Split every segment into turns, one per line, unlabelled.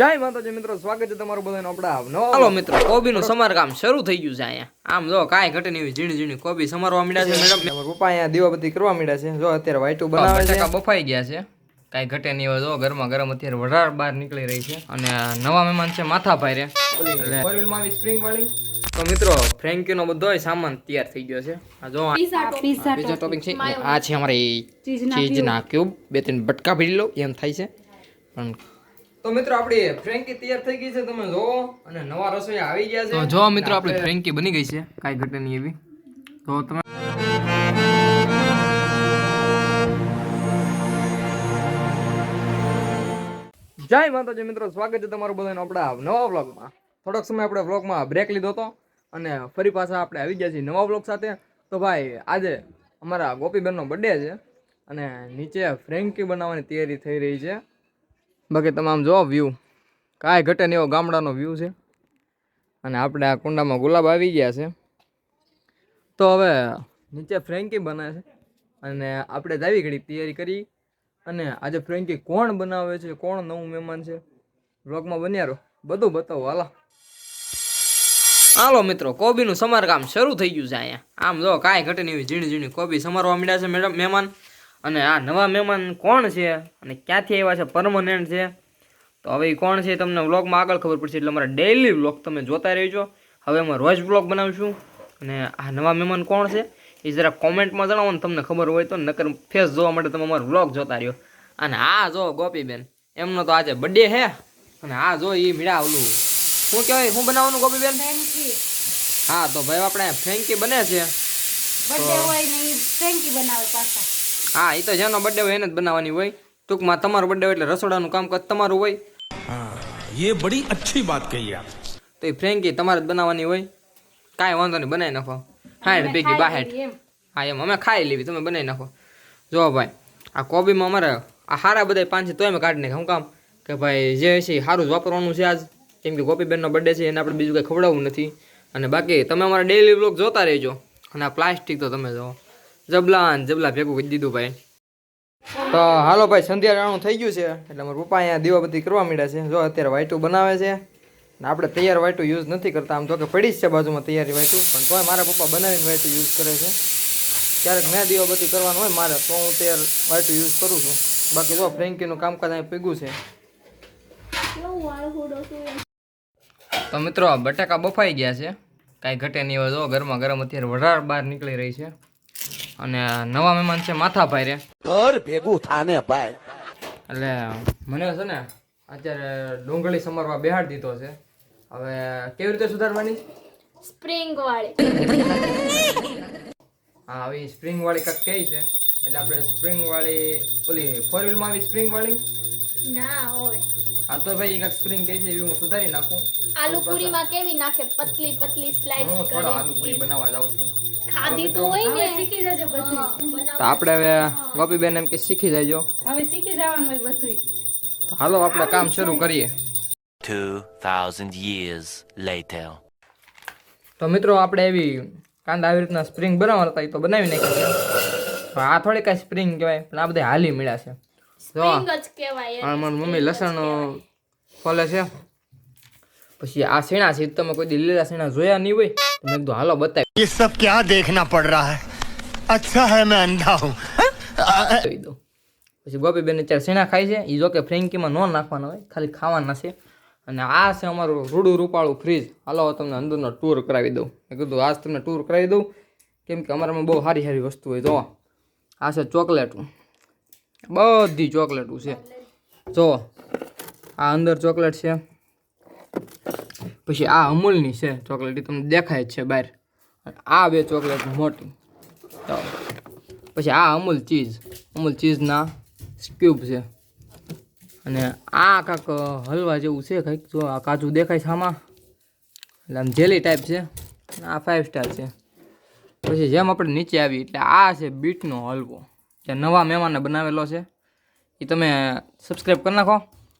જય માતાજી મિત્રો સ્વાગત છે તમારું બધાને આપણા નવા
હાલો મિત્રો કોબીનું સમારકામ શરૂ થઈ ગયું છે અહીંયા. આમ જો કાંઈ ઘટે નહીં એવી ઝીણી ઝીણી કોબી સમારવા માંડ્યા છે મેડમ.
પપ્પા અહીંયા દીવાબત્તી કરવા માંડ્યા છે. જો અત્યારે વાઈટું બનાવે છે.
બફાઈ ગયા છે. કાંઈ ઘટે નહીં હોય જો ગરમા ગરમ અત્યારે વરાળ બહાર નીકળી રહી છે. અને નવા મહેમાન છે રે.
ફોર વ્હીલમાં આવી સ્પ્રિંગ વાળી.
તો મિત્રો ફ્રેન્કીનો બધો સામાન તૈયાર થઈ ગયો છે. આ જો
પિઝા
બીજો ટોપિંગ છે. આ છે અમારી ચીઝના ક્યુબ બે ત્રણ બટકા ભરી લો એમ થાય છે. પણ
તો મિત્રો આપણી ફ્રેન્કી તૈયાર થઈ ગઈ છે તમે જોવો અને નવા રસોઈ આવી ગયા છે.
તો જો મિત્રો આપણી ફ્રેન્કી બની ગઈ છે. કાંઈ ઘટે નહીં એવી. તો તમે
જય માતાજી મિત્રો સ્વાગત છે તમારું બધાનું આપણા નવા વ્લોગમાં. થોડોક સમય આપણે વ્લોગમાં બ્રેક લીધો હતો અને ફરી પાછા આપણે આવી ગયા છીએ નવા વ્લોગ સાથે. તો ભાઈ આજે અમારા ગોપીબેનનો બર્થડે છે અને નીચે ફ્રેન્કી બનાવવાની તૈયારી થઈ રહી છે. બાકી તમામ જો વ્યૂ કાંઈ ઘટે ને એવો ગામડાનો વ્યૂ છે. અને આપણે આ કુંડામાં ગુલાબ આવી ગયા છે. તો હવે નીચે ફ્રેન્કી બને છે. અને આપણે દાવી ઘડી તૈયારી કરી. અને આજે ફ્રેન્કી કોણ બનાવે છે, કોણ નવું મહેમાન છે? બ્લોગમાં બન્યા રહો. બધું બતાવો. હાલા.
હાલો મિત્રો, કોબીનું સમારકામ શરૂ થઈ ગયું છે અહીંયા. આમ જો કાંઈ ઘટે નહીં એવી ઝીણી ઝીણી કોબી સમારવા માંડ્યા છે મેડમ, મહેમાન. અને આ નવા મહેમાન કોણ છે? અને ક્યાંથી આવ્યા છે? પરમનન્ટ છે? તો હવે એ કોણ છે તમને વ્લોગમાં આગળ ખબર પડશે. એટલે અમારા ડેઇલી વ્લોગ તમે જોતા રહેજો. હવે અમે રોજ વ્લોગ બનાવીશું. અને આ નવા મહેમાન કોણ છે? એ જરા કોમેન્ટમાં જણાવો ને તમને ખબર હોય તો નકર ફેસ જોવા માટે તમે અમારો વ્લોગ જોતા રહ્યો. અને આ જો ગોપીબેન એમનો તો આજે બર્થડે છે. અને આ જો એ મીડા ઓલું શું કહેવાય? શું બનાવવાનું ગોપીબેન? હા તો ભાઈ આપણે ફ્રેન્કી બને છે.
બર્થડે હોય ને ફ્રેન્કી બનાવે પાછા.
હા એ તો જેનો બર્થડે હોય એને જ બનાવવાની હોય. ટૂંકમાં તમારો બર્થડે હોય એટલે રસોડાનું કામ કામકાજ તમારું હોય.
એ બડી અચ્છી વાત કહી આપ.
તો એ ફ્રેન્કી તમારે જ બનાવવાની હોય. કાંઈ વાંધો નહીં બનાવી નાખો. હા હાઠ પૈકી
બાહેઠ
હા એમ. અમે ખાઈ લેવી તમે બનાવી નાખો. જો ભાઈ આ કોબીમાં અમારે આ સારા બધા પાન છે તોય અમે કાઢી નાખે હું કામ? કે ભાઈ જે છે સારું જ વાપરવાનું છે આજ. કેમ કે ગોપીબેનનો બર્થડે છે એને આપણે બીજું કંઈ ખવડાવવું નથી. અને બાકી તમે અમારા ડેઈલી બ્લોગ જોતા રહેજો. અને આ પ્લાસ્ટિક તો તમે જોવો જબલા ને જબલા ભેગું કરી દીધું ભાઈ.
તો હાલો ભાઈ, સંધ્યા રાણું થઈ ગયું છે. એટલે મારા પપ્પા અહીંયા દીવાબત્તી કરવા માંડ્યા છે. જો અત્યારે વાઇટું બનાવે છે. ને આપણે તૈયાર વાઈટું યુઝ નથી કરતા. આમ તો કે પડી જ છે બાજુમાં તૈયારી વાઇટું પણ તોય મારા પપ્પા બનાવીને વાઈટું યુઝ કરે છે. ક્યારેક મેં દીવાબત્તી કરવાનું હોય મારે, તો હું તૈયાર વાઈટું યુઝ કરું છું. બાકી જો ફ્રેન્કીનું કામકાજ અહીં પીગું છે.
તો મિત્રો બટાકા બફાઈ ગયા છે. કાંઈ ઘટે નહીં હોય. જો ગરમા ગરમ અત્યારે વરાળ બહાર નીકળી રહી છે. અને નવા મહેમાન છે માથાભાઈ રે.
ઘર ભેગું થાને ભાઈ.
એટલે મને છે ને અત્યારે ડુંગળી સમારવા બેહાડ દીધો છે. હવે કેવી રીતે સુધારવાની?
સ્પ્રિંગ વાળી.
હા આવી સ્પ્રિંગ વાળી કાંક છે. એટલે આપણે સ્પ્રિંગ વાળી ઓલી ફોર વ્હીલમાં આવી સ્પ્રિંગ વાળી?
ના હોય.
હા તો ભાઈ એક સ્પ્રિંગ કહે છે એવી હું સુધારી નાખું.
આલુ પૂરીમાં કેવી નાખે? પતલી પતલી સ્લાઇસ
હું થોડા આલુ પૂરી બનાવવા જાઉં છું.
ખાધી તો હોય ને? શીખી જજો બધું.
તો આપણે હવે ગોપીબેન એમ કે શીખી જજો.
હવે શીખી જવાનું હોય બધું
હાલો આપણે કામ શરૂ કરીએ.
2,000 years later.
તો મિત્રો આપણે એવી કાંદા આવી રીતના સ્પ્રિંગ બનાવતા હતા એ તો બનાવી નાખી આ થોડી કાંઈ સ્પ્રિંગ કહેવાય પણ આ બધા હાલી મળ્યા છે. જો આ.
સ્પ્રિંગ જ કહેવાય
આ મારી મમ્મી લસણ ફોલે છે પછી આ શેણા છે ઈ તમે કોઈ દી લીલા શેણા જોયા નહીં હોય તો મેં કીધું હાલો બતાવી
ये सब क्या देखना पड़ रहा है अच्छा है मैं अंधा हूँ
દઉં પછી ગોપીબેન અત્યારે શેણા ખાય છે એ જો કે ફ્રેન્કીમાં ન નાખવાના હોય ખાલી ખાવાના છે અને આ છે અમારું રૂડું રૂપાળું ફ્રીજ હાલો હવે તમને અંદરનો ટૂર કરાવી દઉં મેં કીધું આજ તમને ટૂર કરાવી દઉં કેમ કે અમારામાં બહુ સારી સારી વસ્તુ હોય જો આ છે ચોકલેટું બધી ચોકલેટો છે. જો, આ અંદર ચોકલેટ છે. પછી આ અમૂલની છે ચોકલેટ તમને દેખાય જ છે બહાર. આ બે ચોકલેટ મોટી. પછી આ અમૂલ ચીઝ. અમૂલ ચીઝના સ્ક્યુબ છે. અને આ કાંક હલવા જેવું છે કંઈક. જો, આ કાજુ દેખાય છે આમાં. એટલે આમ જેલી ટાઈપ છે. આ ફાઇવ સ્ટાર છે. પછી જેમ આપણે નીચે આવી એટલે આ છે બીટનો હલવો. જે નવા મહેમાને બનાવેલો છે એ તમે સબસ્ક્રાઈબ કરી નાખો.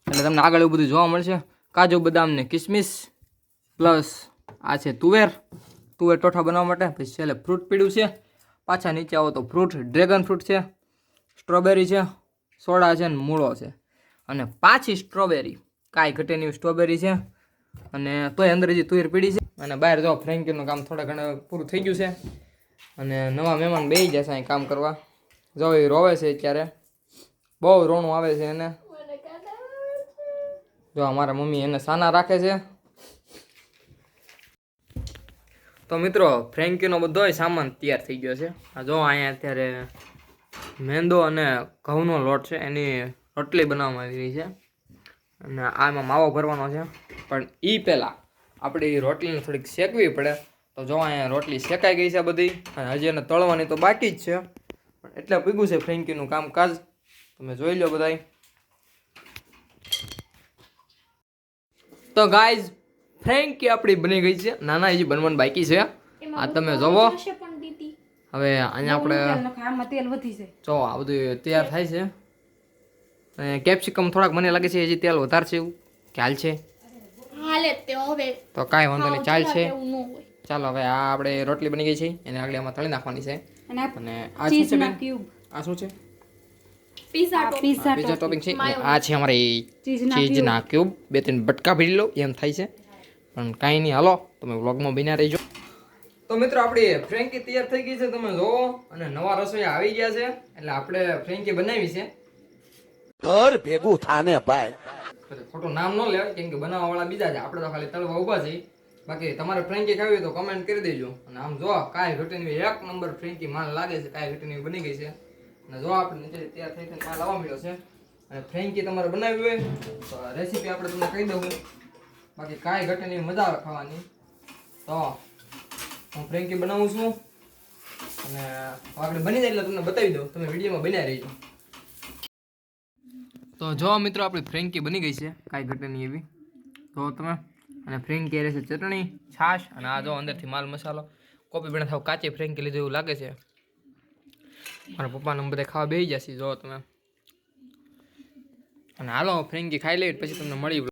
એટલે તમને આગળ એવું બધું જોવા મળશે. કાજુ બદામ ને કિસમિસ પ્લસ આ છે તુવેર. તુવેર ટોઠા બનાવવા માટે પછી છેલ્લે ફ્રૂટ પીડ્યું છે. પાછા નીચે આવો તો ફ્રૂટ ડ્રેગન ફ્રૂટ છે સ્ટ્રોબેરી છે, સોડા છે ને મૂળો છે. અને પાછી સ્ટ્રોબેરી કાંઈ ઘટે સ્ટ્રોબેરી છે. અને તોય અંદર જે તુવેર પીડી છે. અને બહાર જો ફ્રેન્કીનું કામ થોડા ઘણા પૂરું થઈ ગયું છે. અને નવા મહેમાન બેસી જશે અહીં કામ કરવા. જો એ રોવે છે અત્યારે. બહુ રોણું આવે છે એને. જો અમારા મમ્મી એને સાના રાખે છે. તો મિત્રો ફ્રેન્કીનો બધોય સામાન તૈયાર થઈ ગયો છે. આ જો અહીંયા અત્યારે મેંદો અને ઘઉંનો લોટ છે. એની રોટલી બનાવવામાં આવી રહી છે. અને આમાં માવો ભરવાનો છે. પણ એ પહેલાં આપણે રોટલીને થોડીક શેકવી પડે. તો જો અહીંયા રોટલી શેકાઈ ગઈ છે બધી. અને હજી એને તળવાની તો બાકી જ છે. એટલે પીગું છે ફ્રેન્કીનું કામકાજ. તમે જોઈ લો બધાય. તો ગાઈઝ ફ્રેન્કી આપણી બની ગઈ છે. નાના હજી બનવાનું બાકી છે. આ તમે જોવો. હવે અહીંયા આપણે જો આ બધું તૈયાર થાય છે. અને કેપ્સિકમ થોડાક મને લાગે છે હજી તેલ વધારે છે એવું. ખ્યાલ છે?
તે
કાંઈ વાંધો નહીં ચાલ છે. ચાલો હવે આ આપણે રોટલી બની ગઈ છે. એને આગળ એમાં તળી નાખવાની છે.
અને આ
અને આ શું છે બેન?
ક્યુબ.
આ શું છે?
પિઝા
પીઝા
પીઝા ટોપિંગ છે આ છે અમારી
ચીઝના
ચીઝના ક્યુબ. બે ત્રણ બટકા ભરી લો એમ થાય છે. પણ કાંઈ નહીં હાલો તમે વ્લોગમાં બિના રહીજો. તો મિત્રો આપણી ફ્રેન્કી તૈયાર થઈ ગઈ છે તમે જોવો અને નવા રસોઈયા આવી ગયા છે એટલે આપણે ફ્રેન્કી બનાવી છે.
ઘર ભેગું થાને ભાઈ.
ખોટું નામ ન લેવાય કેમ કે બનાવવા વાળા બીજા છે. આપણે તો ખાલી તળવા ઊભા છીએ. બાકી તમારે ફ્રેન્કી ખાવી હોય તો કમેન્ટ કરી દેજો. અને આમ જો, કાંઈ ઘટીની એક નંબર ફ્રેન્કી માલ લાગે છે, કાંઈ ઘટીની બની ગઈ છે. અને જો આપણે નીચે તૈયાર થઈ થઈને માલ આવવા મળ્યો છે. અને ફ્રેન્કી તમારે બનાવી હોય, તો રેસીપી આપણે તમને કહી દઉં બાકી કાંઈ ઘટીની મજા આવે ખાવાની. તો હું ફ્રેન્કી બનાવું છું. અને આપણે બની જાય એટલે તમને બતાવી દઉં. તમે વિડીયોમાં બન્યા રહીજો. તો જો મિત્રો, આપણી ફ્રેન્કી બની ગઈ છે. કાંઈ ઘટે એવી. તો તમે અને ફ્રેન્કી રહેશે ચટણી, છાશ. અને આ જો અંદરથી માલ મસાલો. કોપી પણ થાવ કાચી ફ્રેન્કી લીધું એવું લાગે છે. મારા પપ્પાને બધા ખાવા બેસી જશે, જો તમે. અને હાલો ફ્રેન્કી ખાઈ લઈ પછી તમને મળી